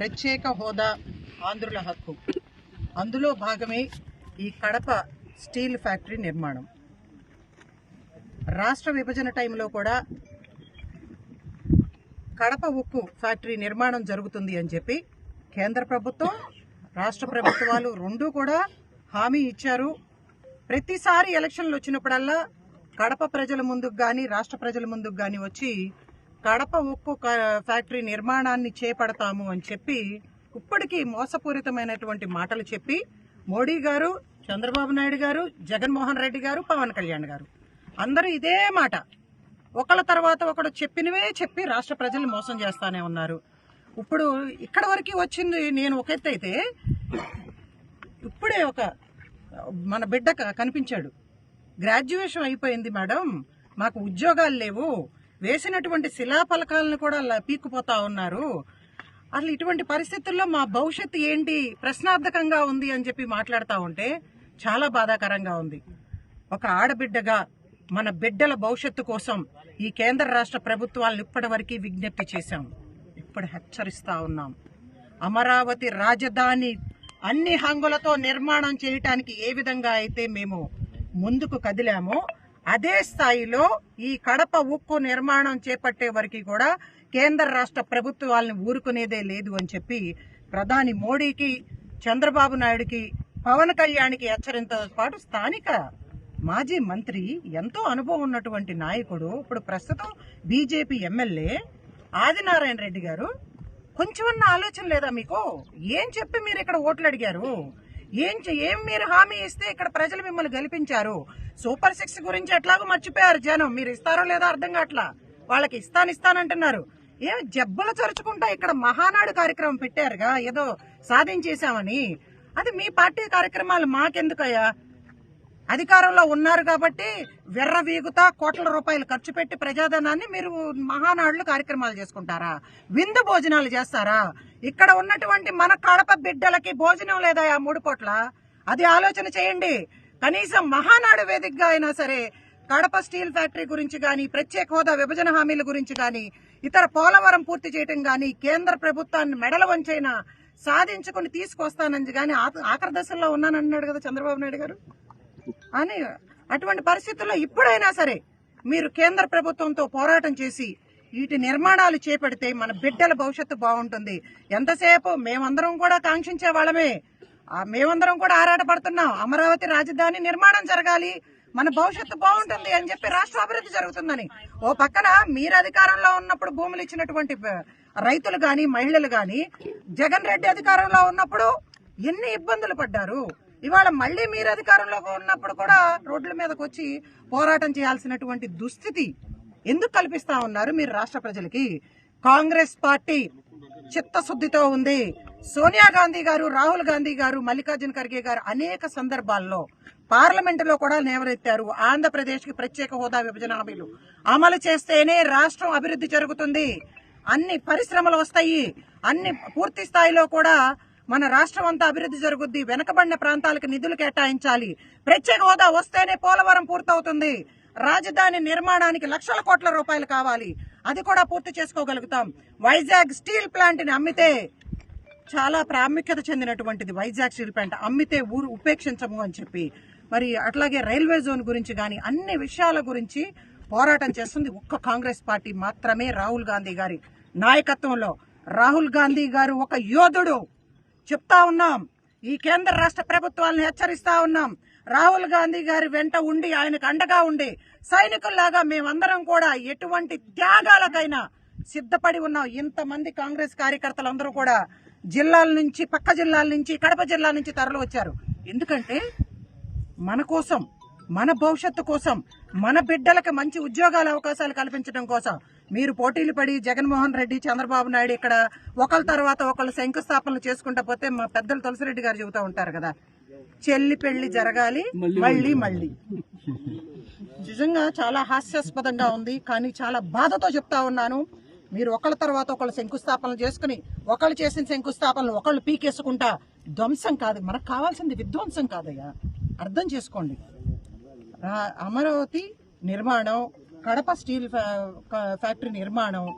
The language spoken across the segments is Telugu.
ప్రత్యేక హోదా ఆంధ్రుల హక్కు. అందులో భాగమే ఈ కడప స్టీల్ ఫ్యాక్టరీ నిర్మాణం. రాష్ట్ర విభజన టైంలో కూడా కడప ఉక్కు ఫ్యాక్టరీ నిర్మాణం జరుగుతుంది అని చెప్పి కేంద్ర ప్రభుత్వం రాష్ట్ర ప్రభుత్వాలు రెండూ కూడా హామీ ఇచ్చారు. ప్రతిసారి ఎలక్షన్లు వచ్చినప్పుడల్లా కడప ప్రజల ముందుకు కానీ రాష్ట్ర ప్రజల ముందుకు కానీ వచ్చి కడప ఉక్కు క- ఫ్యాక్టరీ నిర్మాణాన్ని చేపడతాము అని చెప్పి ఇప్పటికీ మోసపూరితమైనటువంటి మాటలు చెప్పి మోడీ గారు చంద్రబాబు నాయుడు గారు జగన్మోహన్ రెడ్డి గారు పవన్ కళ్యాణ్ గారు. అందరూ ఇదే మాట. ఒకళ్ళ తర్వాత ఒకడు చెప్పినవే చెప్పి రాష్ట్ర ప్రజల్ని మోసం చేస్తానే ఉన్నారు. ఇప్పుడు ఇక్కడ వరకు వచ్చింది నేను ఒక ఎత్తు అయితే ఇప్పుడే ఒక మన బిడ్డ కనిపించాడు. గ్రాడ్యుయేషన్ అయిపోయింది మేడం మాకు ఉద్యోగాలు లేవు వేసినటువంటి శిలాఫలకాలను కూడా పీక్కుపోతా ఉన్నారు. అసలు ఇటువంటి పరిస్థితుల్లో మా భవిష్యత్తు ఏంటి? ప్రశ్నార్థకంగా ఉంది అని చెప్పి మాట్లాడుతూ ఉంటే చాలా బాధాకరంగా ఉంది. ఒక ఆడబిడ్డగా మన బిడ్డల భవిష్యత్తు కోసం ఈ కేంద్ర రాష్ట్ర ప్రభుత్వాలను ఇప్పటివరకు విజ్ఞప్తి చేశాం. ఇప్పుడు హెచ్చరిస్తా ఉన్నాం. అమరావతి రాజధాని అన్ని హంగులతో నిర్మాణం చేయటానికి ఏ విధంగా అయితే మేము ముందుకు కదిలామో అదే స్థాయిలో ఈ కడప ఉక్కు నిర్మాణం చేపట్టే వరకు కూడా కేంద్ర రాష్ట్ర ప్రభుత్వాలను ఊరుకునేదే లేదు అని చెప్పి ప్రధాని మోడీకి చంద్రబాబు నాయుడుకి పవన్ కళ్యాణ్కి హెచ్చరించతో పాటు స్థానిక మాజీ మంత్రి ఎంతో అనుభవం ఉన్నటువంటి నాయకుడు. ఇప్పుడు ప్రస్తుతం బీజేపీ ఎమ్మెల్యే ఆదినారాయణ రెడ్డి గారు. కొంచెమన్నా ఆలోచన లేదా మీకు? ఏం చెప్పి మీరు ఇక్కడ ఓట్లు అడిగారు? ఏం ఏం మీరు హామీ ఇస్తే ఇక్కడ ప్రజలు మిమ్మల్ని గెలిపించారు? సూపర్ సిక్స్ గురించి ఎట్లాగో మర్చిపోయారు జనం. మీరు ఇస్తారో లేదో అర్థం కావట్లా. వాళ్ళకి ఇస్తాను ఇస్తానంటున్నారు. ఏం జబ్బలు చరుచుకుంటా ఇక్కడ మహానాడు కార్యక్రమం పెట్టారుగా? ఏదో సాధించేశామని. అది మీ పార్టీ కార్యక్రమాలు మాకెందుకయ్యా? అధికారంలో ఉన్నారు కాబట్టి వెర్ర వీగుతా కోట్ల రూపాయలు ఖర్చు పెట్టి ప్రజాధనాన్ని మీరు మహానాడులు కార్యక్రమాలు చేసుకుంటారా? విందు భోజనాలు చేస్తారా? ఇక్కడ ఉన్నటువంటి మన కడప బిడ్డలకి భోజనం లేదా ఆ మూడు పూట్ల? అది ఆలోచన చేయండి. కనీసం మహానాడు వేదికగా అయినా సరే కడప స్టీల్ ఫ్యాక్టరీ గురించి కానీ ప్రత్యేక హోదా విభజన హామీల గురించి కానీ ఇతర పోలవరం పూర్తి చేయటం కానీ కేంద్ర ప్రభుత్వాన్ని మెడల వంచైనా సాధించుకుని తీసుకొస్తానని కానీ ఆఖరి దశల్లో ఉన్నానన్నాడు కదా చంద్రబాబు నాయుడు గారు? అని అటువంటి పరిస్థితుల్లో ఇప్పుడైనా సరే మీరు కేంద్ర ప్రభుత్వంతో పోరాటం చేసి వీటి నిర్మాణాలు చేపడితే మన బిడ్డల భవిష్యత్తు బాగుంటుంది. ఎంతసేపు మేమందరం కూడా కాంక్షించే వాళ్ళమే. మేమందరం కూడా ఆరాటపడుతున్నాం. అమరావతి రాజధాని నిర్మాణం జరగాలి. మన భవిష్యత్తు బాగుంటుంది అని చెప్పి రాష్ట్ర అభివృద్ధి జరుగుతుందని. ఓ పక్కన మీరు అధికారంలో ఉన్నప్పుడు భూములు ఇచ్చినటువంటి రైతులు గాని మహిళలు గాని జగన్ రెడ్డి అధికారంలో ఉన్నప్పుడు ఎన్ని ఇబ్బందులు పడ్డారు? ఇవాళ మళ్ళీ మీరు అధికారంలో ఉన్నప్పుడు కూడా రోడ్ల మీదకి వచ్చి పోరాటం చేయాల్సినటువంటి దుస్థితి ఎందుకు కల్పిస్తా ఉన్నారు మీరు రాష్ట్ర ప్రజలకి? కాంగ్రెస్ పార్టీ చిత్తశుద్ధితో ఉంది. సోనియా గాంధీ గారు రాహుల్ గాంధీ గారు మల్లికార్జున ఖర్గే గారు అనేక సందర్భాల్లో పార్లమెంటులో కూడా లేవనెత్తారు ఆంధ్రప్రదేశ్కి ప్రత్యేక హోదా విభజన హామీలు. అమలు చేస్తేనే రాష్ట్రం అభివృద్ధి జరుగుతుంది. అన్ని పరిశ్రమలు వస్తాయి. అన్ని పూర్తి స్థాయిలో కూడా మన రాష్ట్రం అంతా అభివృద్ధి జరుగుద్ది. వెనకబడిన ప్రాంతాలకు నిధులు కేటాయించాలి. ప్రత్యేక హోదా వస్తేనే పోలవరం పూర్తవుతుంది. రాజధాని నిర్మాణానికి లక్షల కోట్ల రూపాయలు కావాలి. అది కూడా పూర్తి చేసుకోగలుగుతాం. వైజాగ్ స్టీల్ ప్లాంట్ని అమ్మితే చాలా ప్రాముఖ్యత చెందినటువంటిది వైజాగ్ స్టీల్ ప్లాంట్. అమ్మితే ఊరు ఉపేక్షించము అని చెప్పి. మరి అట్లాగే రైల్వే జోన్ గురించి కానీ అన్ని విషయాల గురించి పోరాటం చేస్తుంది ఒక్క కాంగ్రెస్ పార్టీ మాత్రమే రాహుల్ గాంధీ గారి నాయకత్వంలో. రాహుల్ గాంధీ గారు ఒక యోధుడు. చెప్తా ఉన్నాం. ఈ కేంద్ర రాష్ట్ర ప్రభుత్వాలను హెచ్చరిస్తా ఉన్నాం. రాహుల్ గాంధీ గారి వెంట ఉండి ఆయనకు అండగా ఉండి సైనికుల్లాగా మేమందరం కూడా ఎటువంటి త్యాగాలకైనా సిద్ధపడి ఉన్నాం. ఇంతమంది కాంగ్రెస్ కార్యకర్తలందరూ కూడా జిల్లాల నుంచి పక్క జిల్లాల నుంచి కడప జిల్లా నుంచి తరలి వచ్చారు. ఎందుకంటే మన కోసం మన భవిష్యత్తు కోసం మన బిడ్డలకు మంచి ఉద్యోగాల అవకాశాలు కల్పించడం కోసం మీరు పోటీలు పడి జగన్మోహన్ రెడ్డి చంద్రబాబు నాయుడు ఇక్కడ ఒకళ్ళ తర్వాత ఒకళ్ళు శంకుస్థాపనలు చేసుకుంటా పోతే మా పెద్దలు తులసిరెడ్డి గారు చెబుతూ ఉంటారు కదా. చెల్లి పెళ్ళి జరగాలి మళ్ళీ మళ్ళీ నిజంగా చాలా హాస్యాస్పదంగా ఉంది కానీ చాలా బాధతో చెప్తా ఉన్నాను. మీరు ఒకళ్ళ తర్వాత ఒకళ్ళు శంకుస్థాపనలు చేసుకుని ఒకళ్ళు చేసిన శంకుస్థాపనలు ఒకళ్ళు పీకేసుకుంటా ధ్వంసం కాదు. మనకు కావాల్సింది విధ్వంసం కాదయ్యా. అర్థం చేసుకోండి. అమరావతి నిర్మాణం కడప స్టీల్ ఫ్యా- ఫ్యాక్టరీ నిర్మాణం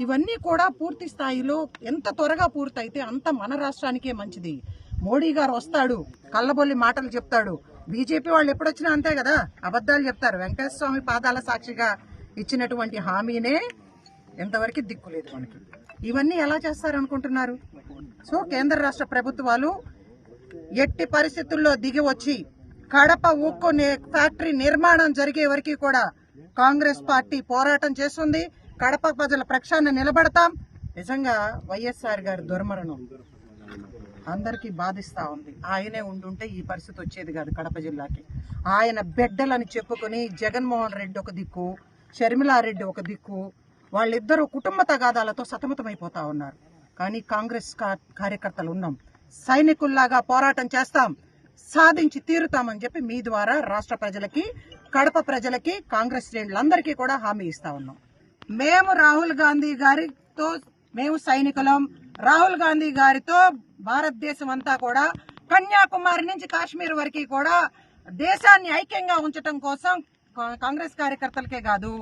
ఇవన్నీ కూడా పూర్తి స్థాయిలో ఎంత త్వరగా పూర్తయితే అంత మన రాష్ట్రానికే మంచిది. మోడీ గారు వస్తాడు కళ్ళబొల్లి మాటలు చెప్తాడు. బీజేపీ వాళ్ళు ఎప్పుడొచ్చినా అంతే కదా అబద్ధాలు చెప్తారు. వెంకటేశ్వర స్వామి పాదాల సాక్షిగా ఇచ్చినటువంటి హామీనే ఎంతవరకు దిక్కులేదు మనకి. ఇవన్నీ ఎలా చేస్తారనుకుంటున్నారు? సో కేంద్ర రాష్ట్ర ప్రభుత్వాలు ఎట్టి పరిస్థితుల్లో దిగి వచ్చి కడప ఉక్కు ఫ్యాక్టరీ నిర్మాణం జరిగే వరకు కూడా కాంగ్రెస్ పార్టీ పోరాటం చేస్తుంది. కడప ప్రజల ప్రక్షాన్ని నిలబడతాం. నిజంగా వైఎస్ఆర్ గారి దుర్మరణం అందరికీ బాధిస్తా ఉంది. ఆయనే ఉండుంటే ఈ పరిస్థితి వచ్చేది కాదు కడప జిల్లాకి. ఆయన బిడ్డలని చెప్పుకుని జగన్మోహన్ రెడ్డి ఒక దిక్కు షర్మిలారెడ్డి ఒక దిక్కు వాళ్ళిద్దరూ కుటుంబ తగాదాలతో సతమతమైపోతా ఉన్నారు. కానీ కాంగ్రెస్ కార్యకర్తలు ఉన్నాం. సైనికుల్లాగా పోరాటం చేస్తాం. సాధించి తీరుతామని చెప్పి మీ ద్వారా రాష్ట్ర ప్రజలకి కడప ప్రజలకి కాంగ్రెస్ శ్రేణులందరికీ కూడా హామీ ఇస్తా ఉన్నాం. మేము రాహుల్ గాంధీ గారితో మేము సైనికులం. రాహుల్ గాంధీ గారితో భారతదేశం అంతా కూడా కన్యాకుమారి నుంచి కాశ్మీర్ వరకు కూడా దేశాన్ని ఐక్యంగా ఉంచటం కోసం కా- కాంగ్రెస్ కార్యకర్తలకే కాదు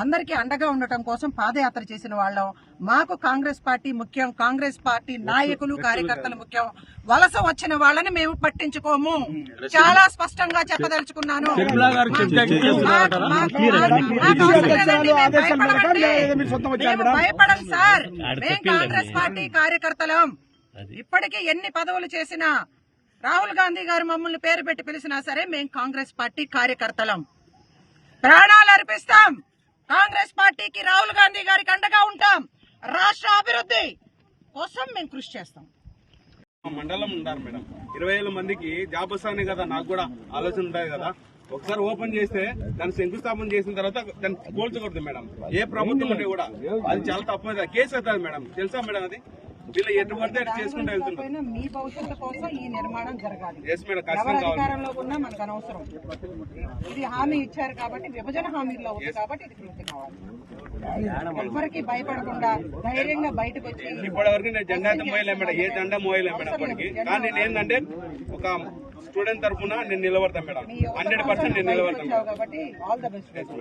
అందరికీ అండగా ఉండటం కోసం పాదయాత్ర చేసిన వాళ్ళం. మాకు కాంగ్రెస్ పార్టీ ముఖ్యం. కాంగ్రెస్ పార్టీ నాయకులు కార్యకర్తలు ముఖ్యం. వలస వచ్చిన వాళ్ళని మేము పట్టించుకోము. చాలా స్పష్టంగా చెప్పదలుచుకున్నాను. భయపడం సార్. మేము కాంగ్రెస్ పార్టీ కార్యకర్తలం. ఇప్పటికీ ఎన్ని పదవులు చేసినా రాహుల్ గాంధీ గారు మమ్మల్ని పేరు పెట్టి పిలిచినా సరే మేము కాంగ్రెస్ పార్టీ కార్యకర్తలం. ప్రాణాలు అర్పిస్తాం. కాంగ్రెస్ పార్టీకి రాహుల్ గాంధీ గారికి అండగా ఉంటాం. రాష్ట్ర అభివృద్ధి కోసం మేము కృషి చేస్తాం. మా మండలం ఉన్నారు మేడం. ఇరవై వేల మందికి జాబ్ వస్తానే కదా నాకు కూడా ఆలోచన ఉంటాయి కదా. ఒకసారి ఓపెన్ చేస్తే దాన్ని శంకుస్థాపన చేసిన తర్వాత దాన్ని కోల్చకూడదు మేడం. ఏ ప్రభుత్వం ఉంటే కూడా. అది చాలా తప్పు కేసు అవుతుంది మేడం. తెలుసా మేడం అది? వీళ్ళు ఎటు పడితే చేసుకుంటూ వెళ్తున్నారు. మీ భవిష్యత్తు కోసం ఈ నిర్మాణం జరగాలి. ఎవరు అధికారంలో ఉన్నా మనకు అనవసరం. ఇది హామీ ఇచ్చారు కాబట్టి విభజన హామీలో ఉంది కాబట్టి ఇది పూర్తి కావాలి. ఎవరికి భయపడకుండా ధైర్యంగా బయటకు వచ్చి ఇప్పటి వరకు నేను జెండా మోయలే మేడం ఏ జెండా మోయలే మేడం ఇప్పటికి కానీ నేను ఏంటంటే ఒక స్టూడెంట్ తరఫున నేను నిలబడతాను మేడం. హండ్రెడ్ పర్సెంట్ నేను నిలబడతాను కాబట్టి ఆల్ ద బెస్ట్.